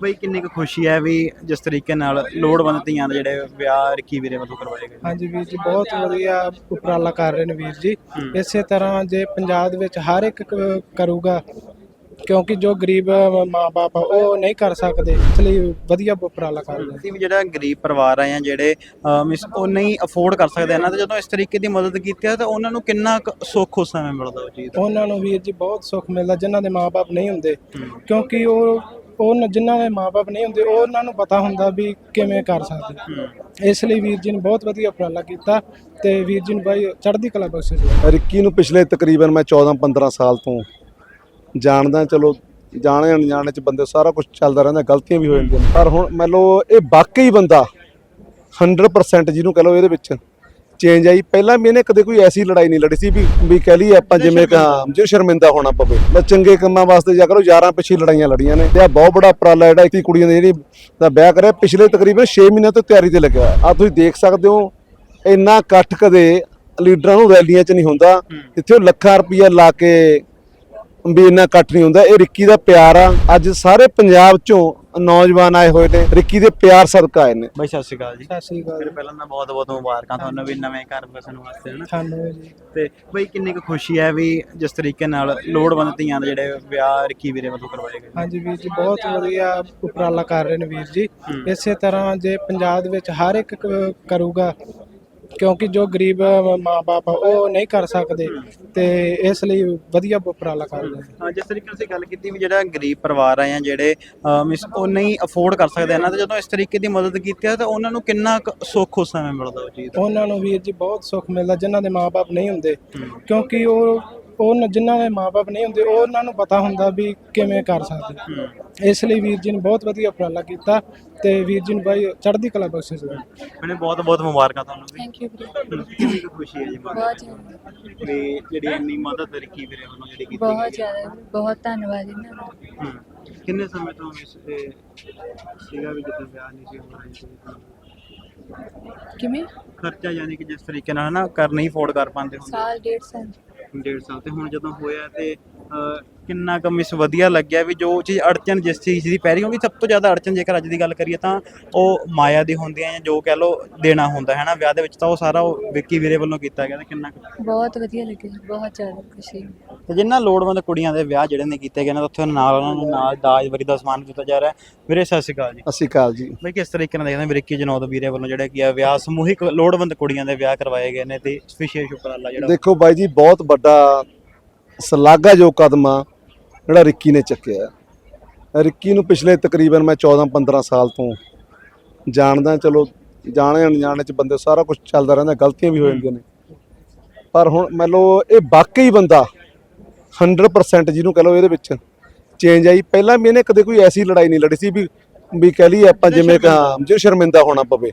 ਬਈ ਕਿੰਨੀ ਕੁ ਖੁਸ਼ੀ ਹੈ ਵੀ ਜਿਸ ਤਰੀਕੇ ਨਾਲ ਲੋੜਵੰਦ ਧੀਆਂ ਦੇ ਜਿਹੜੇ ਵਿਆਹ ਰਿੱਕੀ ਵੀਰੇ ਵੱਲੋਂ ਕਰਵਾਏ ਗਏ ਹਾਂਜੀ ਵੀਰ ਜੀ ਬਹੁਤ ਵਧੀਆ ਉਪਰਾਲਾ ਕਰ ਰਹੇ ਨੇ ਵੀਰ ਜੀ। ਇਸੇ ਤਰ੍ਹਾਂ ਜੇ ਪੰਜਾਬ ਦੇ ਵਿੱਚ ਹਰ ਇੱਕ ਕ- ਕਰੂਗਾ ਕਿਉਂਕਿ ਜੋ ਗਰੀਬ ਮਾਪੇ ਆ ਉਹ ਨਹੀਂ ਕਰ ਸਕਦੇ ਇਸ ਲਈ ਵਧੀਆ ਉਪਰਾਲਾ ਕਰ ਰਹੇ ਨੇ। ਅਸੀਂ ਵੀ ਜਿਹੜਾ ਗਰੀਬ ਪਰਿਵਾਰ ਆਏ ਆ ਜਿਹੜੇ ਮਿਸ ਉਹ ਨਹੀਂ ਅਫੋਰਡ ਕਰ ਸਕਦੇ ਇਹਨਾਂ ਤੇ ਜਦੋਂ ਇਸ ਤਰੀਕੇ ਦੀ ਮਦਦ ਕੀਤੀ ਹੈ ਤਾਂ ਉਹਨਾਂ ਨੂੰ ਕਿੰਨਾ ਕੁ ਸੁੱਖ ਉਸ ਸਮੇਂ ਮਿਲਦਾ ਉਹ ਚੀਜ਼ ਦਾ? ਉਹਨਾਂ ਨੂੰ ਵੀਰ ਜੀ ਬਹੁਤ ਸੁੱਖ ਮਿਲਦਾ ਜਿਨ੍ਹਾਂ ਦੇ ਮਾਪੇ ਨਹੀਂ ਹੁੰਦੇ। ਕਿਉਂਕਿ ਉਹ ਉਹ ਜਿਨ੍ਹਾਂ ਦੇ ਮਾਪੇ ਨਹੀਂ ਹੁੰਦੇ ਉਹ ਉਹਨਾਂ ਨੂੰ ਪਤਾ ਹੁੰਦਾ ਵੀ ਕਿਵੇਂ ਕਰ ਸਕਦੇ ਇਸ ਲਈ ਵੀਰ ਜੀ ਨੇ ਬਹੁਤ ਵਧੀਆ ਉਪਰਾਲਾ ਕੀਤਾ ਤੇ ਵੀਰ ਜੀ ਨੂੰ ਬਾਈ ਚੜ੍ਹਦੀ ਕਲਾ ਬਖਸ਼ੇ ਜੀ। ਰਿੱਕੀ ਨੂੰ ਪਿਛਲੇ ਤਕਰੀਬਨ ਮੈਂ 14 15 ਸਾਲ ਤੋਂ ਜਾਣਦਾ ਚਲੋ ਜਾਣੇ ਅਣਜਾਣੇ ਚ ਬੰਦੇ ਸਾਰਾ ਕੁਝ ਚੱਲਦਾ ਰਹਿੰਦਾ ਗਲਤੀਆਂ ਵੀ ਹੋ ਜਾਂਦੀਆਂ। ਪਰ ਹੁਣ ਮੰਨ ਲਓ ਇਹ ਵਾਕਈ ਬੰਦਾ 100% ਜਿਹਨੂੰ ਕਹ ਲਓ ਇਹਦੇ ਵਿੱਚ ਚੇਂਜ ਆਈ। ਪਹਿਲਾਂ ਵੀ ਇਹਨੇ ਕਦੇ ਕੋਈ ਐਸੀ ਲੜਾਈ ਨਹੀਂ ਲੜੀ ਸੀ ਵੀ ਵੀ ਕਹ ਲਈ ਆਪਾਂ ਜਿਵੇਂ ਕਿ ਹਾਂ ਜੇ ਸ਼ਰਮਿੰਦਾ ਹੋਣਾ ਪਵੇ। ਬਸ ਚੰਗੇ ਕੰਮਾਂ ਵਾਸਤੇ ਜਾ ਕਰੋ ਯਾਰਾਂ ਪਿੱਛੇ ਲੜਾਈਆਂ ਲੜੀਆਂ ਨੇ। ਤੇ ਆ ਬਹੁਤ ਬੜਾ ਉਪਰਾਲਾ ਜਿਹੜਾ ਇੱਥੇ ਕੁੜੀਆਂ ਦੀ ਜਿਹੜੀ ਦਾ ਵਿਆਹ ਕਰਿਆ ਪਿਛਲੇ ਤਕਰੀਬਨ 6 ਮਹੀਨਿਆਂ ਤੋਂ ਤਿਆਰੀ ਤੇ ਲੱਗਿਆ। ਆ ਤੁਸੀਂ ਦੇਖ ਸਕਦੇ ਹੋ ਇੰਨਾ ਇਕੱਠ ਕਦੇ ਲੀਡਰਾਂ ਨੂੰ ਰੈਲੀਆਂ 'ਚ ਨਹੀਂ ਹੁੰਦਾ। ਇੱਥੇ ਉਹ ਲੱਖਾਂ ਰੁਪਈਆ ਲਾ ਕੇ ਵੀ ਇੰਨਾ ਇਕੱਠ ਨਹੀਂ ਹੁੰਦਾ। ਇਹ ਰਿੱਕੀ ਦਾ ਪਿਆਰ ਆ। ਅੱਜ ਸਾਰੇ ਪੰਜਾਬ 'ਚੋਂ ਨੌਜਵਾਨ ਆਏ ਹੋਏ ਨੇ। ਰਿੱਕੀ ਦੇ ਪਿਆਰ ਸਦਕਾ ਆਏ ਨੇ। ਬਈ ਸਤਿ ਸ਼੍ਰੀ ਅਕਾਲ ਜੀ। ਸਤਿ ਸ੍ਰੀ ਅਕਾਲ। ਫਿਰ ਪਹਿਲਾਂ ਤਾਂ ਬਹੁਤ ਬਹੁਤ ਮੁਬਾਰਕਾਂ ਤੁਹਾਨੂੰ ਵੀ ਨਵੇਂ ਘਰ ਵਸਣ ਵਾਸਤੇ ਹਨਾ? ਜੀ। ਤੇ ਬਈ ਕਿੰਨੀ ਕੁ ਖੁਸ਼ੀ ਹੈ ਵੀ ਜਿਸ ਤਰੀਕੇ ਨਾਲ ਲੋੜਵੰਦ ਧੀਆਂ ਦੇ ਜਿਹੜੇ ਵਿਆਹ ਰਿੱਕੀ ਵੀਰੇ ਵੱਲੋਂ ਕਰਵਾਏ ਗਏ? ਹਾਂਜੀ ਵੀਰ ਜੀ ਬਹੁਤ ਵਧੀਆ ਉਪਰਾਲਾ ਕਰ ਰਹੇ ਨੇ ਵੀਰ ਜੀ। ਇਸੇ ਤਰ੍ਹਾਂ ਜੇ ਪੰਜਾਬ ਦੇ ਵਿੱਚ ਹਰ ਇੱਕ ਕਰੂਗਾ ਕਿਉਂਕਿ ਜੋ ਗਰੀਬ ਮਾਪੇ ਉਹ ਨਹੀਂ ਕਰ ਸਕਦੇ ਤੇ ਇਸ ਲਈ ਵਧੀਆ ਉਪਰਾਲਾ ਕਰ ਰਹੇ ਹਾਂ ਜਿਸ ਤਰੀਕੇ ਨਾਲ ਅਸੀਂ ਗੱਲ ਕੀਤੀ ਵੀ ਜਿਹੜਾ ਗਰੀਬ ਪਰਿਵਾਰ ਆਏ ਆ ਜਿਹੜੇ ਮਿਸ ਉਹ ਨਹੀਂ ਅਫੋਰਡ ਕਰ ਸਕਦੇ ਇਹਨਾਂ ਤੇ ਜਦੋਂ ਇਸ ਤਰੀਕੇ ਦੀ ਮਦਦ ਕੀਤੀ ਤਾਂ ਉਹਨਾਂ ਨੂੰ ਕਿੰਨਾ ਸੁੱਖ ਉਸ ਸਮੇਂ ਮਿਲਦਾ ਉਹ ਚੀਜ਼ ਉਹਨਾਂ ਨੂੰ ਵੀਰ ਜੀ ਬਹੁਤ ਸੁੱਖ ਮਿਲਦਾ ਜਿਨ੍ਹਾਂ ਦੇ ਮਾਪੇ ਨਹੀਂ ਹੁੰਦੇ। ਕਿਉਂਕਿ ਉਹ ਉਹ ਜਿਨ੍ਹਾਂ ਦੇ ਮਾਪੇ ਨਹੀਂ ਹੁੰਦੇ ਉਹ ਉਹਨਾਂ ਨੂੰ ਪਤਾ ਹੁੰਦਾ ਵੀ ਕਿਵੇਂ ਕਰ ਸਕਦੇ ਇਸ ਲਈ ਵੀਰ ਜੀ ਨੇ ਬਹੁਤ ਵਧੀਆ ਉਪਰਾਲਾ ਕੀਤਾ ਤੇ ਵੀਰ ਜੀ ਨੂੰ ਬਾਈ ਚੜ੍ਹਦੀ ਕਲਾ ਬਖਸ਼ੇ ਜੀ ਮੈਨੇ ਬਹੁਤ ਬਹੁਤ ਮੁਬਾਰਕਾਂ ਤੁਹਾਨੂੰ ਵੀ। ਥੈਂਕ ਯੂ ਵੀਰੇ। ਖੁਸ਼ੀ ਹੈ ਜੀ ਬਹੁਤ ਵੀ ਜਿਹੜੀ ਇੰਨੀ ਮਦਦ ਰਿੱਕੀ ਵੀਰੇ ਵੱਲੋਂ ਜਿਹੜੀ ਕੀਤੀ ਬਹੁਤ ਜ਼ਿਆਦਾ ਬਹੁਤ ਧੰਨਵਾਦ ਇਹਨਾਂ ਦਾ। ਕਿੰਨੇ ਸਮੇਂ ਤੋਂ ਇਸ ਤੇ ਸੀਗਾ ਵੀ ਜਦੋਂ ਵਿਆਹ ਨਹੀਂ ਸੀ ਹੋਣਾ ਇਸ ਕਿਵੇਂ? ਖਰਚਾ ਯਾਨੀ ਕਿ ਜਿਸ ਤਰੀਕੇ ਨਾਲ ਹਨਾ ਕਰ ਨਹੀਂ ਅਫੋਰਡ ਕਰ ਪਾਉਂਦੇ ਹੁੰਦੇ। ਸਾਲ ਡੇਢ ਸਾਲ। ਡੇਢ ਸਾਲ ਤੇ ਹੁਣ ਜਦੋਂ ਹੋਇਆ ਤੇ ਕਿੰਨਾ ਕੁ ਮਿਸ ਵਧੀਆ ਲੱਗਿਆ ਵੀ ਜੋ ਚੀਜ਼ ਅੜਚਨ ਜਿਸ ਚੀਜ਼ ਦੀ ਪੈ ਰਹੀ ਕਿਉਂਕਿ ਸਭ ਤੋਂ ਜ਼ਿਆਦਾ ਅੜਚਨ ਜੇਕਰ ਅੱਜ ਦੀ ਗੱਲ ਕਰੀਏ ਤਾਂ ਉਹ ਮਾਇਆ ਦੀ ਹੁੰਦੀ ਹੈ ਜਾਂ ਜੋ ਕਹਿ ਲੋ ਦੇਣਾ ਹੁੰਦਾ ਹੈ ਨਾ ਵਿਆਹ ਦੇ ਵਿੱਚ ਤਾਂ ਉਹ ਸਾਰਾ ਉਹ ਵਿੱਕੀ ਵੀਰੇ ਵੱਲੋਂ ਕੀਤਾ ਗਿਆ ਤੇ ਕਿੰਨਾ ਕੁ ਬਹੁਤ ਵਧੀਆ ਲੱਗਿਆ ਜੀ, ਬਹੁਤ ਜ਼ਿਆਦਾ ਖੁਸ਼ੀ। ਤੇ ਜਿਨ੍ਹਾਂ ਲੋੜਵੰਦ ਕੁੜੀਆਂ ਦੇ ਵਿਆਹ ਜਿਹੜੇ ਨੇ ਕੀਤੇ ਗਏ ਨੇ ਉੱਥੇ ਨਾਲ ਉਹਨਾਂ ਨੂੰ ਨਾਲ ਦਾਜ ਵਰੀ ਦਾ ਸਮਾਨ ਦਿੱਤਾ ਜਾ ਰਿਹਾ। ਹੈ ਵੀਰੇ ਸਤਿ ਸ਼੍ਰੀ ਅਕਾਲ ਜੀ। ਅਸੀਂ ਕਾਲ ਜੀ। ਬਈ ਕਿਸ ਤਰੀਕੇ ਨਾਲ ਦੇਖਦੇ ਹੋ ਵਿੱਕੀ ਜਨੌਦ ਵੀਰੇ ਵੱਲੋਂ ਜਿਹੜਾ ਕੀ ਆ ਵਿਆਹ ਸਮੂਹਿਕ ਲੋੜਵੰਦ ਕੁੜੀਆਂ ਦੇ ਵਿਆਹ ਕਰਵਾਏ ਗਏ ਨੇ ਤੇ ਵਿਸ਼ੇਸ਼ ਉਪਰਾਲਾ ਜਿਹੜਾ ਦੇਖੋ ਬਾਈ ਜੀ ਬਹੁਤ ਵੱਡਾ ਸ਼ਲਾਘਾਯੋਗ ਕਦਮ ਆ ਜਿਹੜਾ ਰਿੱਕੀ ਨੇ ਚੱਕਿਆ। ਰਿੱਕੀ ਨੂੰ ਪਿਛਲੇ ਤਕਰੀਬਨ ਮੈਂ 14 15 ਸਾਲ ਤੋਂ ਜਾਣਦਾ ਚਲੋ ਜਾਣੇ ਅਣਜਾਣੇ ਚ ਬੰਦੇ ਸਾਰਾ ਕੁਝ ਚੱਲਦਾ ਰਹਿੰਦਾ ਗਲਤੀਆਂ ਵੀ ਹੋ ਜਾਂਦੀਆਂ ਨੇ। ਪਰ ਹੁਣ ਮੰਨ ਲਓ ਇਹ ਵਾਕਈ ਬੰਦਾ 100% ਜਿਹਨੂੰ ਕਹ ਲਓ ਇਹਦੇ ਵਿੱਚ ਚੇਂਜ ਆਈ। ਪਹਿਲਾਂ ਵੀ ਇਹਨੇ ਕਦੇ ਕੋਈ ਐਸੀ ਲੜਾਈ ਨਹੀਂ ਲੜੀ ਸੀ ਵੀ ਵੀ ਕਹ ਲਈ ਆਪਾਂ ਜਿਵੇਂ ਕਿ ਜੇ ਸ਼ਰਮਿੰਦਾ। ਹੋਣਾ ਪਵੇ।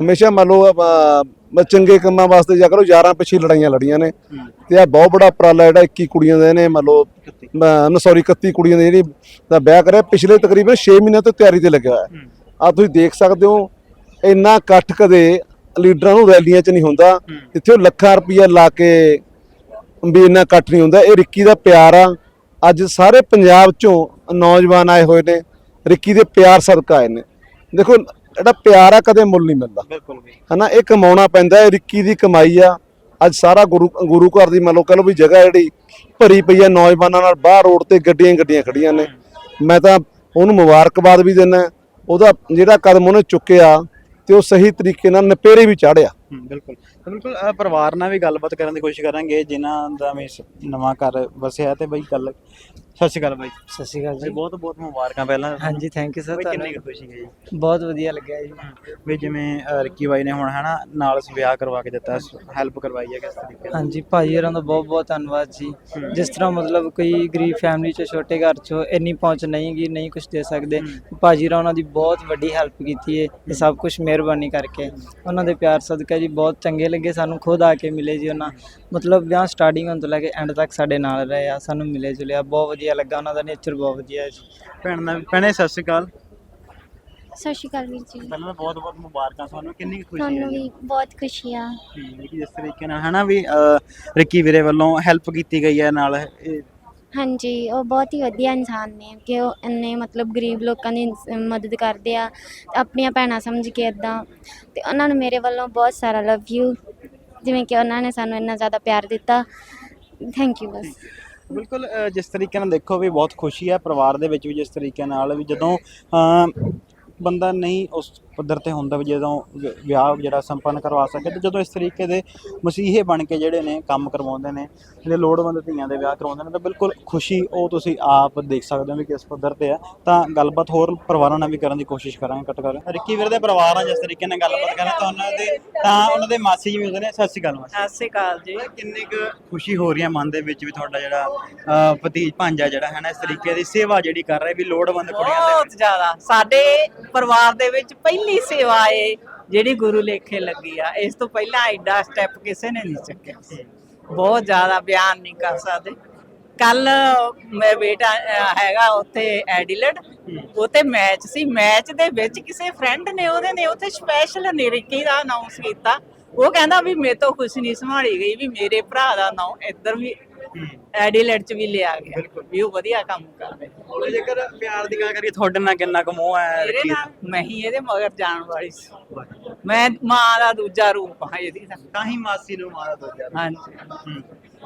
ਹਮੇਸ਼ਾ ਮੰਨ ਲਓ ਚੰਗੇ ਕੰਮਾਂ ਵਾਸਤੇ ਜਾ ਕਰੋ ਯਾਰਾਂ ਪਿੱਛੇ ਲੜਾਈਆਂ ਲੜੀਆਂ ਨੇ। ਤੇ ਆ ਬਹੁਤ ਬੜਾ ਉਪਰਾਲਾ ਜਿਹੜਾ 21 ਕੁੜੀਆਂ ਦੇ ਨੇ ਨਾ ਸੌਰੀ 31 ਕੁੜੀਆਂ ਦੀ ਜਿਹੜੀ ਦਾ ਵਿਆਹ ਕਰਿਆ ਪਿਛਲੇ ਤਕਰੀਬਨ 6 ਮਹੀਨਿਆਂ ਤੋਂ ਤਿਆਰੀ ਤੇ ਲੱਗਿਆ ਹੋਇਆ। ਆ ਤੁਸੀਂ ਦੇਖ ਸਕਦੇ ਹੋ ਇੰਨਾ ਇਕੱਠ ਕਦੇ ਲੀਡਰਾਂ ਨੂੰ ਰੈਲੀਆਂ 'ਚ ਨਹੀਂ ਹੁੰਦਾ। ਇੱਥੇ ਉਹ ਲੱਖਾਂ ਰੁਪਈਆ ਲਾ ਕੇ ਵੀ ਇੰਨਾ ਇਕੱਠ ਨਹੀਂ ਹੁੰਦਾ। ਇਹ ਰਿੱਕੀ ਦਾ ਪਿਆਰ ਆ। ਅੱਜ ਸਾਰੇ ਪੰਜਾਬ 'ਚੋਂ ਨੌਜਵਾਨ ਆਏ ਹੋਏ ਨੇ। ਰਿੱਕੀ ਦੇ ਪਿਆਰ ਸਦਕਾ ਆਏ ਨੇ। ਦੇਖੋ ਜਿਹੜਾ ਪਿਆਰ ਆ ਕਦੇ ਮੁੱਲ ਨਹੀਂ ਮਿਲਦਾ। ਬਿਲਕੁਲ ਵੀ। ਹਨਾ ਇਹ ਕਮਾਉਣਾ ਪੈਂਦਾ ਹੈ ਰਿੱਕੀ ਦੀ ਕਮਾਈ ਆ। ਅੱਜ ਸਾਰਾ ਗੁਰੂ ਗੁਰੂ ਘਰ ਦੀ ਮੰਨ ਲਓ ਕਹ ਲਓ ਵੀ ਜਗ੍ਹਾ ਜਿਹੜੀ ਭਰੀ ਪਈ ਆ ਨੌਜਵਾਨਾਂ ਨਾਲ ਬਾਹਰ ਰੋਡ ਤੇ ਗੱਡੀਆਂ ਗੱਡੀਆਂ ਖੜੀਆਂ ਨੇ। ਮੈਂ ਤਾਂ ਉਹਨੂੰ ਮੁਬਾਰਕਬਾਦ ਵੀ ਦਿੰਦਾ ਉਹਦਾ ਜਿਹੜਾ ਕਦਮ ਉਹਨੇ ਚੁੱਕਿਆ ਤੇ ਉਹ ਸਹੀ ਤਰੀਕੇ ਨਾਲ ਨਪੇਰੇ ਵੀ ਚਾੜਿਆ ਬਿਲਕੁਲ। ਤਾਂ ਬਿਲਕੁਲ ਪਰਿਵਾਰ ਨਾਲ ਵੀ ਗੱਲਬਾਤ ਕਰਨ ਦੀ ਕੋਸ਼ਿਸ਼ ਕਰਾਂਗੇ ਜਿਨ੍ਹਾਂ ਦਾ ਵੀ ਸ- ਨਵਾਂ ਘਰ ਵਸਿਆ ਤੇ ਬਈ ਗੱਲ ਸਤਿ ਸ਼੍ਰੀ ਅਕਾਲ ਬਾਈ। ਸਤਿ ਸ਼੍ਰੀ ਅਕਾਲ ਜੀ। ਬਹੁਤ ਬਹੁਤ ਮੁਬਾਰਕਾਂ ਪਹਿਲਾਂ। ਹਾਂਜੀ ਥੈਂਕ ਯੂ ਸਰ ਬਈ ਕਿੰਨੀ ਤੁਹਾਨੂੰ ਕੁ ਖੁਸ਼ੀ ਹੈ ਜੀ। ਬਹੁਤ ਵਧੀਆ ਲੱਗਿਆ ਜੀ। ਵੀ ਜਿਵੇਂ ਰਿੱਕੀ ਬਾਈ ਨੇ ਹੁਣ ਹਨਾ ਨਾਲ ਵਿਆਹ ਕਰਵਾ ਕੇ ਦਿੱਤਾ ਹੈਲਪ ਕਰਵਾਈ ਹੈ ਕਿਸ ਤਰੀਕੇ ਨਾਲ? ਹਾਂਜੀ ਭਾਜੀ ਹੋਰਾਂ ਦਾ ਬਹੁਤ ਬਹੁਤ ਧੰਨਵਾਦ ਜੀ। ਜਿਸ ਤਰ੍ਹਾਂ ਮਤਲਬ ਕੋਈ ਗਰੀਬ ਫੈਮਿਲੀ ਚੋਂ ਛੋਟੇ ਘਰ ਚੋਂ ਇੰਨੀ ਪਹੁੰਚ ਨਹੀਂ ਗੀ ਨਹੀਂ ਕੁਝ ਦੇ ਸਕਦੇ ਭਾਜੀ ਹੋਰਾਂ ਉਹਨਾਂ ਦੀ ਬਹੁਤ ਵੱਡੀ ਹੈਲਪ ਕੀਤੀ ਹੈ ਇਹ ਸਭ ਕੁਝ ਮਿਹਰਬਾਨੀ ਕਰਕੇ। ਉਹਨਾਂ ਦੇ ਪਿਆਰ ਸਦਕਾ ਜੀ ਬਹੁਤ ਚੰਗੇ ਲੱਗੇ ਸਾਨੂੰ ਖੁਦ ਆ ਕੇ ਮਿਲੇ ਜੀ ਉਹਨਾਂ। ਮਤਲਬ ਵਿਆਹ ਸਟਾਰਟਿੰਗ ਹੋਣ ਤੋਂ ਲੈ ਕੇ ਐਂਡ ਤੱਕ ਸਾਡੇ ਨਾਲ ਰਹੇ ਆ ਸਾਨੂੰ ਮਿਲੇ ਜੁਲਿਆ ਬਹੁਤ ਵਧੀਆ ਲੱਗਾ ਉਹਨਾਂ ਦਾ ਨੇਚਰ ਬਹੁਤ ਵਧੀਆ ਹੈ ਜੀ। ਭੈਣ ਨਾਲ ਭੈਣੇ ਸਤਿ ਸ਼੍ਰੀ ਅਕਾਲ। ਸਤਿ ਸ਼੍ਰੀ ਅਕਾਲ ਵੀਰ ਜੀ। ਪਹਿਲਾਂ ਤਾਂ ਬਹੁਤ ਬਹੁਤ ਮੁਬਾਰਕਾਂ ਤੁਹਾਨੂੰ ਕਿੰਨੀ ਕੁ ਖੁਸ਼ੀ ਹੈ ਤੁਹਾਨੂੰ ਜੀ? ਵੀ ਬਹੁਤ ਖੁਸ਼ੀ ਆ। ਹਮ, ਕਿ ਜਿਸ ਤਰੀਕੇ ਨਾਲ ਹਨਾ ਵੀ ਅਹ, ਰਿੱਕੀ ਵੀਰੇ ਵੱਲੋਂ ਹੈਲਪ ਕੀਤੀ ਗਈ ਹੈ ਨਾਲ ਇਹ ਹਾਂਜੀ ਉਹ ਬਹੁਤ ਹੀ ਵਧੀਆ ਇਨਸਾਨ ਨੇ ਕਿ ਉਹ ਇੰਨੇ ਮਤਲਬ ਗਰੀਬ ਲੋਕਾਂ ਦੀ ਇਨਸ- ਮਦਦ ਕਰਦੇ ਆ ਆਪਣੀਆਂ ਭੈਣਾਂ ਸਮਝ ਕੇ ਇਦਾਂ ਤੇ ਉਹਨਾਂ ਨੂੰ ਮੇਰੇ ਵੱਲੋਂ ਬਹੁਤ ਸਾਰਾ ਲਵ ਯੂ ਜਿਵੇਂ ਕਿ ਉਹਨਾਂ ਨੇ ਸਾਨੂੰ ਇੰਨਾ ਜ਼ਿਆਦਾ ਪਿਆਰ ਦਿੱਤਾ। ਥੈਂਕ ਯੂ ਬਸ। ਬਿਲਕੁਲ ਅ, ਜਿਸ ਤਰੀਕੇ ਨਾਲ ਦੇਖੋ ਵੀ ਬਹੁਤ ਖੁਸ਼ੀ ਹੈ ਪਰਿਵਾਰ ਦੇ ਵਿੱਚ ਵੀ ਜਿਸ ਤਰੀਕੇ ਨਾਲ ਵੀ ਜਦੋਂ ਅ, ਬੰਦਾ ਨਹੀਂ ਉਸ ਪੱਧਰ ਤੇ ਹੁੰਦਾ ਵੀ ਜਦੋਂ ਵਿਆਹ ਜਿਹੜਾ ਸੰਪੰਨ ਕਰਵਾ ਸਕੇ ਤੇ ਜਦੋਂ ਇਸ ਤਰੀਕੇ ਦੇ ਮਸੀਹੇ ਬਣ ਕੇ ਜਿਹੜੇ ਨੇ ਕੰਮ ਕਰਵਾਉਂਦੇ ਨੇ ਜਿਹੜੇ ਲੋੜਵੰਦ ਧੀਆਂ ਦੇ ਵਿਆਹ ਕਰਵਾਉਂਦੇ ਨੇ ਤਾਂ ਬਿਲਕੁਲ ਖੁਸ਼ੀ ਉਹ ਤੁਸੀਂ ਆਪ ਦੇਖ ਸਕਦੇ ਹੋ ਵੀ ਕਿਸ ਪੱਧਰ ਤੇ ਆ। ਤਾਂ ਗੱਲਬਾਤ ਹੋਰ ਪਰਿਵਾਰਾਂ ਨਾਲ ਵੀ ਕਰਨ ਦੀ ਕੋਸ਼ਿਸ਼ ਕਰਾਂਗੇ ਘੱਟ ਕਰ ਰਿੱਕੀ ਵੀਰ ਦੇ ਪਰਿਵਾਰ ਨਾਲ ਜਿਸ ਤਰੀਕੇ ਨਾਲ ਗੱਲਬਾਤ ਕਰਾਂ ਤਾਂ ਉਹਨਾਂ ਦੇ ਤਾਂ ਉਹਨਾਂ ਦੇ ਮਾਸੀ ਜੀ ਵੀ ਹੁੰਦੇ ਨੇ। ਸਤਿ ਸ਼੍ਰੀ ਅਕਾਲ ਮਾਸੀ। ਸਤਿ ਸ਼੍ਰੀ ਅਕਾਲ ਜੀ। ਕਿੰਨੀ ਕੁ ਖੁਸ਼ੀ ਹੋ ਰਹੀ ਹੈ ਮਨ ਦੇ ਵਿੱਚ ਵੀ ਤੁਹਾਡਾ ਜਿਹੜਾ ਭਤੀਜ ਭਾਂਜਾ ਜਿਹੜਾ ਹੈ ਨਾ ਇਸ ਤਰੀਕੇ ਦੀ ਸੇਵਾ ਜਿਹੜੀ ਕਰ ਰਿਹਾ ਵੀ ਲੋੜਵੰਦ ਕੁੜੀਆਂ ਦੇ ਬਹੁਤ ਜ਼ਿਆਦਾ। ਸਾਡੇ ਪਰਿਵਾਰ ਦੇ ਵਿੱਚ ਪਹਿਲੀ ਸੇਵਾ ਏ, ਜਿਹੜੀ ਗੁਰੂ ਲੇਖੇ ਲੱਗੀ ਆ, ਇਸ ਤੋਂ ਪਹਿਲਾਂ ਐਡਾ ਸਟੈਪ ਕਿਸੇ ਨੇ ਨਹੀਂ ਚੱਕਿਆ। ਬਹੁਤ ਜ਼ਿਆਦਾ ਬਿਆਨ ਨਹੀਂ ਕਰ ਸਕਦੇ। ਕੱਲ ਮੇਰਾ ਬੇਟਾ ਹੈਗਾ ਉੱਥੇ ਐਡੀਲਡ, ਉੱਥੇ ਮੈਚ ਸੀ। ਮੈਚ ਦੇ ਵਿੱਚ ਕਿਸੇ ਫਰੈਂਡ ਨੇ, ਉਹਦੇ ਨੇ ਉੱਥੇ ਸਪੈਸ਼ਲ ਨਿਰਕੀ ਦਾ ਅਨਾਉਂਸ ਕੀਤਾ। ਉਹ ਕਹਿੰਦਾ ਵੀ ਮੇਰੇ ਤੋਂ ਖੁਸ਼ ਨਹੀਂ ਸੰਭਾਲੀ ਗਈ ਵੀ ਮੇਰੇ ਭਰਾ ਦਾ ਨਾਮ ਇੱਧਰ ਵੀ ਐਡੀਲਡ ਚ ਵੀ ਲਿਆ ਗਿਆ ਵੀ ਉਹ ਵਧੀਆ ਕੰਮ ਕਰ ਰਿਹਾ। ਹੁਣ ਜੇਕਰ ਪਿਆਰ ਦੀ ਗੱਲ ਕਰੀਏ ਤੁਹਾਡੇ ਨਾਲ ਕਿੰਨਾ ਕੁ ਮੋਹ ਹੈ? ਮੇਰੇ? ਨਾਲ ਮੈਂ ਹੀ ਇਹਦੇ ਮਗਰ ਜਾਣ ਵਾਲੀ ਸੀ। ਮੈਂ ਮਾਂ ਦਾ ਦੂਜਾ ਰੂਪ ਹਾਂ ਇਹਦੀ ਤਾਂ। ਹੀ ਮਾਸੀ ਨੂੰ ਮਾਰਾ ਦੋ ਯਾਰ ਹਾਂਜੀ।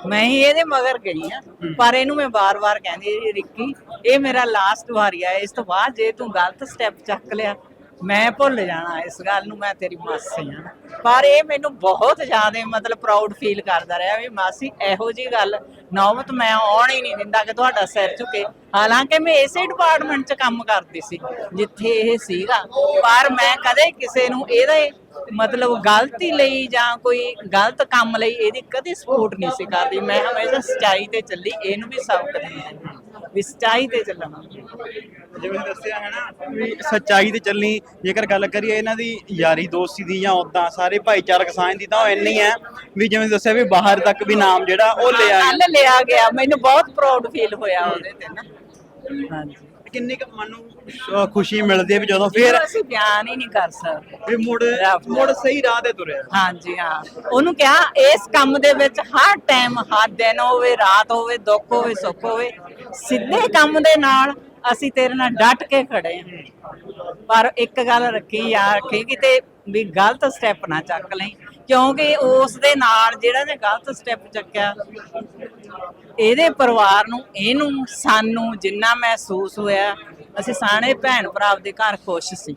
ਮੈਂ ਹੀ ਇਹਦੇ ਮਗਰ ਗਈ ਆ ਪਰ ਇਹਨੂੰ ਮੈਂ ਬਾਰ-ਬਾਰ ਕਹਿੰਦੀ ਸੀ, ਰਿੱਕੀ ਇਹ ਮੇਰਾ ਲਾਸਟ ਵਾਰੀ ਆ ਇਸ ਤੋਂ ਬਾਅਦ ਜੇ ਤੂੰ ਗਲਤ ਸਟੈਪ ਚੱਕ ਲਿਆ ਮੈਂ ਭੁੱਲ ਜਾਣਾ ਇਸ ਗੱਲ ਨੂੰ, ਮੈਂ ਤੇਰੀ ਮਾਸੀ ਆ ਪਰ ਇਹ ਮੈਨੂੰ ਬਹੁਤ ਜ਼ਿਆਦਾ ਮਤਲਬ ਪ੍ਰਾਊਡ ਫੀਲ ਕਰਦਾ ਰਿਹਾ ਵੀ ਮਾਸੀ, ਇਹੋ ਜੀ ਗੱਲ ਨੌਬਤ ਮੈਂ ਆਉਣ ਹੀ ਨਹੀਂ ਦਿੰਦਾ ਕਿ ਤੁਹਾਡਾ ਸਿਰ ਝੁਕੇ। ਹਾਲਾਂਕਿ ਮੈਂ ਇਸੇ ਡਿਪਾਰਟਮੈਂਟ 'ਚ ਕੰਮ ਕਰਦੀ ਸੀ, ਜਿੱਥੇ ਇਹ ਸੀਗਾ। ਪਰ ਮੈਂ ਕਦੇ ਕਿਸੇ ਨੂੰ ਇਹਦੇ ਮਤਲਬ ਗਲਤੀ ਲਈ ਜਾਂ ਕੋਈ ਗਲਤ ਕੰਮ ਲਈ ਇਹਦੀ ਕਦੇ ਸਪੋਰਟ ਨਹੀਂ ਸੀ ਕਰਦੀ। ਮੈਂ ਹਮੇਸ਼ਾ ਸਚਾਈ ਤੇ ਚੱਲੀ, ਇਹਨੂੰ ਵੀ ਸਬਕ ਦਿੰਦੀ ਵੀ ਸੱਚਾਈ ਤੇ ਚੱਲਣਾ। ਜਿਵੇਂ ਦੱਸਿਆ ਹੈ ਨਾ ਵੀ ਸੱਚਾਈ ਤੇ ਚੱਲਣੀ ਜੇਕਰ ਗੱਲ ਕਰੀਏ ਇਹਨਾਂ ਦੀ ਯਾਰੀ ਦੋਸਤੀ ਦੀ ਜਾਂ ਉਦਾਂ ਸਾਰੇ ਭਾਈਚਾਰਕ ਸਾਂਝ ਦੀ ਤਾਂ ਉਹ ਇੰਨੀ ਹੈ ਵੀ ਜਿਵੇਂ ਦੱਸਿਆ ਵੀ ਬਾਹਰ ਤੱਕ ਵੀ ਨਾਮ ਜਿਹੜਾ ਉਹ ਲਿਆ ਕੱਲ ਲਿਆ ਗਿਆ। ਮੈਨੂੰ ਬਹੁਤ ਪ੍ਰਾਊਡ ਫੀਲ ਹੋਇਆ ਉਹਦੇ ਤੇ ਨਾ। ਹਾਂਜੀ। ਕਿੰਨੀ ਕੁ ਮਨ ਨੂੰ ਖੁਸ਼ੀ ਮਿਲਦੀ ਹੈ ਵੀ ਜਦੋਂ ਫਿਰ ਫਿਰ ਅਸੀਂ ਬਿਆਨ ਹੀ ਨਹੀਂ ਕਰ ਸਕਦੇ। ਵੀ ਮੁੜ। ਮੁੜ ਸਹੀ ਰਾਹ ਤੇ ਤੁਰਿਆ। ਹਾਂਜੀ ਹਾਂ। ਉਹਨੂੰ ਕਿਹਾ ਇਸ ਕੰਮ ਦੇ ਵਿੱਚ ਹਰ ਟਾਈਮ ਹਰ ਦਿਨ ਹੋਵੇ ਰਾਤ ਹੋਵੇ ਦੁੱਖ ਹੋਵੇ ਸੁੱਖ ਹੋਵੇ ਸਿੱਧੇ ਕੰਮ ਦੇ ਨਾਲ ਅਸੀਂ ਤੇਰੇ ਨਾਲ ਡਟ ਕੇ ਖੜੇ ਹਾਂ। ਪਰ ਇੱਕ ਗੱਲ ਰੱਖੀ ਯਾਰ ਰੱਖੀ ਕਿਤੇ ਵੀ ਗਲਤ ਸਟੈਪ ਨਾ ਚੱਕ ਲਈ। ਕਿਉਂਕਿ ਉਸ ਦੇ ਨਾਲ ਜਿਹੜਾ ਨੇ ਗਲਤ ਸਟੈਪ ਚੱਕਿਆ, ਇਹਦੇ ਪਰਿਵਾਰ ਨੂੰ, ਇਹਨੂੰ, ਸਾਨੂੰ ਜਿੰਨਾ ਮਹਿਸੂਸ ਹੋਇਆ, ਅਸੀਂ ਸਾਰੇ ਭੈਣ ਭਰਾ ਦੇ ਘਰ ਖੁਸ਼ ਸੀ।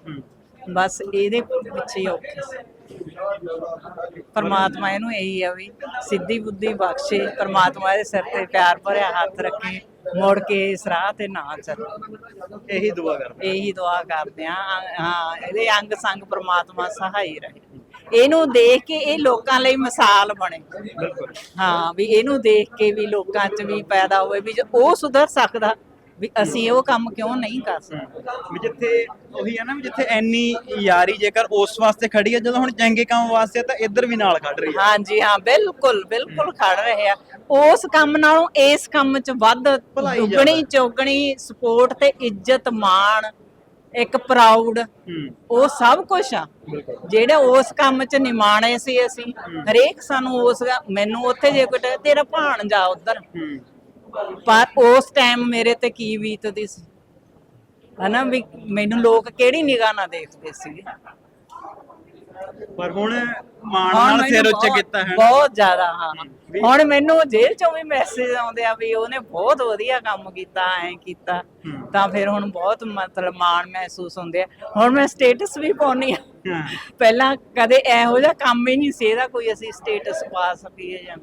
ਬਸ ਇਹਦੇ ਪਿੱਛੇ ਔਖੇ ਸੀ। ਪਰਮਾਤਮਾ ਇਹਨੂੰ ਇਹੀ ਆ ਵੀ ਸਿੱਧੀ ਬੁੱਧੀ ਬਖਸ਼ੇ, ਪਰਮਾਤਮਾ ਇਹਦੇ ਸਿਰ ਤੇ ਪਿਆਰ ਭਰਿਆ ਹੱਥ ਰੱਖੇ। ਮੁੜ ਕੇ ਇਸ ਰਾਹ ਤੇ ਨਾ ਚੱਲੇ। ਇਹੀ ਦੁਆ ਕਰਦੇ ਇਹੀ ਦੁਆ ਕਰਦੇ ਆ ਹਾਂ ਇਹਦੇ ਅੰਗ ਸੰਗ ਪ੍ਰਮਾਤਮਾ ਸਹਾਈ ਰਹੇ। ਇਹਨੂੰ ਦੇਖ ਕੇ ਇਹ ਲੋਕਾਂ ਲਈ ਮਿਸਾਲ ਬਣੇ। ਹਾਂ ਵੀ ਇਹਨੂੰ ਦੇਖ ਕੇ ਵੀ ਲੋਕਾਂ 'ਚ ਵੀ ਪੈਦਾ ਹੋਵੇ ਵੀ ਉਹ ਸੁਧਰ ਸਕਦਾ। ਵੀ ਅਸੀਂ ਉਹ ਕੰਮ ਕਿਉਂ ਨਹੀਂ ਕਰ ਸਕਦੇ? ਵੀ ਜਿੱਥੇ ਉਹੀ ਹੈ ਨਾ ਵੀ ਜਿੱਥੇ ਐਨੀ ਯਾਰੀ ਜੇਕਰ ਉਸ ਵਾਸਤੇ ਖੜੀ ਹੈ ਜਦੋਂ ਹੁਣ ਚੰਗੇ ਕੰਮ ਵਾਸਤੇ ਤਾਂ ਇੱਧਰ ਵੀ ਨਾਲ ਖੜ ਰਹੀ ਹੈ ਹਾਂਜੀ ਹਾਂ ਬਿਲਕੁਲ ਬਿਲਕੁਲ ਖੜ ਰਹੇ ਆ। ਉਸ ਕੰਮ ਨਾਲੋਂ ਇਸ ਕੰਮ 'ਚ ਵੱਧ ਭਲਾਈ ਦੁੱਗਣੀ ਚੌਗਣੀ ਸਪੋਰਟ ਤੇ ਇੱਜ਼ਤ ਮਾਣ ਇੱਕ ਪ੍ਰਾਊਡ ਹੂੰ। ਉਹ ਸਭ ਕੁਝ ਆ। ਜਿਹੜੇ ਉਸ ਕੰਮ 'ਚ ਨਿਮਾਣੇ ਸੀ ਅਸੀਂ ਹਰੇਕ ਸਾਨੂੰ ਉਸ ਮੈਨੂੰ ਉੱਥੇ ਜੇ ਕੋਈ ਕਹੇ, ਤੇਰਾ ਭਾਣ ਜਾ ਉਧਰ। ਹੂੰ। ਪਰ ਉਸ ਟਾਈਮ ਮੇਰੇ ਤੇ ਕੀ ਬੀਤਦੀ ਸੀ? ਹਨਾ ਵੀ ਮੈਨੂੰ ਲੋਕ ਕਿਹੜੀ ਨਿਗਾਹ ਨਾਲ ਦੇਖਦੇ ਸੀਗੇ? ਪਰ ਹੁਣ ਮਾਣ ਨਾਲ ਮੈਨੂੰ ਸਿਰ ਉੱਚੇ ਬਹੁਤ- ਕੀਤਾ ਹੈ। ਬਹੁਤ ਜ਼ਿਆਦਾ ਹਾਂ। ਵੀ- ਹੁਣ ਮੈਨੂੰ ਜੇਲ੍ਹ ਚੋਂ ਵੀ ਮੈਸੇਜ ਆਉਂਦੇ ਆ ਵੀ ਉਹਨੇ ਬਹੁਤ ਵਧੀਆ ਕੰਮ ਕੀਤਾ ਐ ਕੀਤਾ। ਹੂੰ। ਤਾਂ ਫਿਰ ਹੁਣ ਬਹੁਤ ਮਤਲਬ ਮਾਣ ਮਹਿਸੂਸ ਹੁੰਦੇ ਆ। ਹੁਣ ਮੈਂ ਸਟੇਟਸ ਵੀ ਪਾਉਣੀ ਆ। ਹਾਂ। ਪਹਿਲਾਂ ਕਦੇ ਇਹੋ ਜਿਹਾ ਕੰਮ ਹੀ ਨਹੀਂ ਸੀ ਇਹਦਾ ਕੋਈ ਅਸੀਂ ਸਟੇਟਸ ਪਾ ਸਕੀਏ ਜਾਂ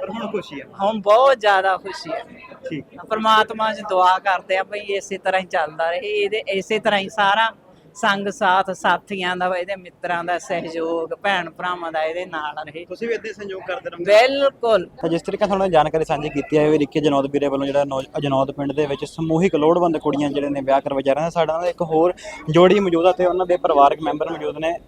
ਪਰ ਹੁਣ ਖੁਸ਼ੀ ਹੈ ਹੁਣ ਬਹੁਤ ਜ਼ਿਆਦਾ ਖੁਸ਼ੀ ਹੈ ਠੀਕ ਹੈ ਪਰਮਾਤਮਾ 'ਚ ਦੁਆ ਕਰਦੇ ਆ ਭਈ ਇਸੇ ਤਰ੍ਹਾਂ ਹੀ ਚੱਲਦਾ ਰਹੇ ਇਹਦੇ ਇਸੇ ਤਰ੍ਹਾਂ ਹੀ ਸਾਰਾ ਸੰਗ ਸਾਥ ਸਾਥੀਆਂ ਦਾ ਇਹਦੇ ਮਿੱਤਰਾਂ ਦਾ ਸਹਿਯੋਗ ਭੈਣ ਭਰਾਵਾਂ ਦਾ ਇਹਦੇ ਨਾਲ ਰਹੇ। ਤੁਸੀਂ ਵੀ ਇੱਥੇ ਸੰਯੋਗ ਕਰਦੇ ਰਹੋ ਬਿਲਕੁਲ। ਤਾਂ ਜਿਸ ਤਰੀਕੇ ਨਾਲ ਤੁਹਾਨੂੰ ਜਾਣਕਾਰੀ ਸਾਂਝੀ ਕੀਤੀ ਹੈ ਵੀ ਰਿੱਕੇ ਜਨੌਦ ਵੀਰੇ ਵੱਲੋਂ ਜਿਹੜਾ ਨੌ- ਜਨੌਦ ਪਿੰਡ ਦੇ ਵਿੱਚ ਸਮੂਹਿਕ ਲੋੜਵੰਦ ਕੁੜੀਆਂ ਜਿਹੜੇ ਨੇ ਵਿਆਹ ਕਰਵਾ ਜਾ ਨੇ ਸਾਡਾ ਨਾਲ ਇੱਕ ਹੋਰ ਜੋੜੀ ਮੌਜੂਦ ਆ ਤੇ ਉਹਨਾਂ ਦੇ ਪਰਿਵਾਰਕ ਮੈਂਬਰ ਮੌਜੂਦ ਨੇ।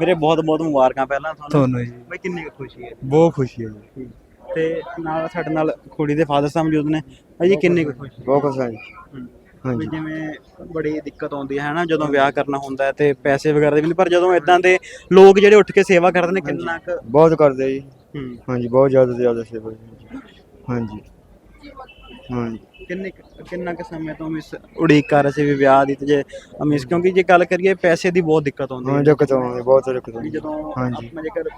ਵੀਰੇ ਬਹੁਤ ਬਹੁਤ ਮੁਬਾਰਕਾਂ ਪਹਿਲਾਂ ਤੁਹਾਨੂੰ। ਜੀ। ਬਈ ਕਿੰਨੀ ਕੁ ਖੁਸ਼ੀ ਹੈ? ਬਹੁਤ ਖੁਸ਼ੀ ਹੈ ਜੀ। ਤੇ ਨਾਲ ਸਾਡੇ ਨਾਲ ਕੁੜੀ ਦੇ ਫਾਦਰ ਸਾਹਿਬ ਮੌਜੂਦ ਨੇ। ਭਾਈ ਜੀ ਕਿੰਨੀ ਕੁ ਖੁਸ਼ੀ ਬਹੁਤ ਖੁਸ਼ ਹਾਂ ਜੀ। ਹੂੰ। ਵੀ ਜਿਵੇਂ ਬੜੀ ਦਿੱਕਤ ਆਉਂਦੀ ਹੈ ਨਾ ਜਦੋਂ ਵਿਆਹ ਕਰਨਾ ਹੁੰਦਾ ਹੈ ਤੇ ਪੈਸੇ ਵਗੈਰਾ ਦੀ ਵੀ ਨਹੀਂ ਪਰ ਜਦੋਂ ਇਦਾਂ ਦੇ ਲੋਕ ਜਿਹੜੇ ਉੱਠ ਕੇ ਸੇਵਾ ਕਰਦੇ ਨੇ ਕਿੰਨਾ ਕੁ ਬਹੁਤ ਕਰਦੇ ਜੀ। ਹੂੰ। ਹਾਂਜੀ ਬਹੁਤ ਜ਼ਿਆਦਾ ਤੋਂ ਜ਼ਿਆਦਾ ਸੇਵਾ ਜੀ। ਹਾਂਜੀ। ਹਾਂਜੀ। ਕਿੰਨੇ ਕੁ- ਕਿੰਨਾ ਕੁ ਸਮੇਂ ਤੋਂ ਮਿਸ ਉਡੀਕ ਕਰ ਰਹੇ ਸੀ ਵੀ ਵਿਆਹ ਦੀ ਤੇ ਜੇ ਮਿਸ ਕਿਉਂਕਿ ਜੇ ਗੱਲ ਕਰੀਏ ਪੈਸੇ ਦੀ ਬਹੁਤ ਦਿੱਕਤ ਆਉਂਦੀ ਹਾਂ ਹੈ। ਦਿੱਕਤ ਆਉਂਦੀ ਬਹੁਤ ਦਿੱਕਤ ਵੀ ਆਉਂਦੀ ਜਦੋਂ ਹਾਂਜੀ। ਆਪਾਂ ਜੇਕਰ।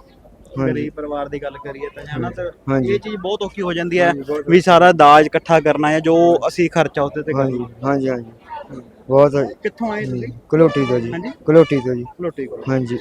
ਗਰੀਬ ਪਰਿਵਾਰ ਦੀ ਗੱਲ ਕਰੀਏ ਤਾਂ ਹਨਾ ਤਾਂ। ਇਹ ਚੀਜ਼ ਬਹੁਤ ਔਖੀ ਹੋ ਜਾਂਦੀ ਹੈ ਵੀ ਸਾਰਾ ਦਾਜ ਇਕੱਠਾ ਕਰਨਾ ਹੈ ਜੋ ਅਸੀਂ ਖਰਚਾ ਉਹਦੇ ਤੇ ਕਰਨਾ। ਹਾਂਜੀ ਹਾਂਜੀ। ਬਹੁਤ ਕਿੱਥੋਂ ਆਏ ਤੁਸੀਂ? ਕਲੋਟੀ ਤੋਂ ਜੀ। ਕਲੋਟੀ ਤੋਂ ਜੀ। ਲੋਟੀ ਕੋਲ। ਹਾਂਜੀ।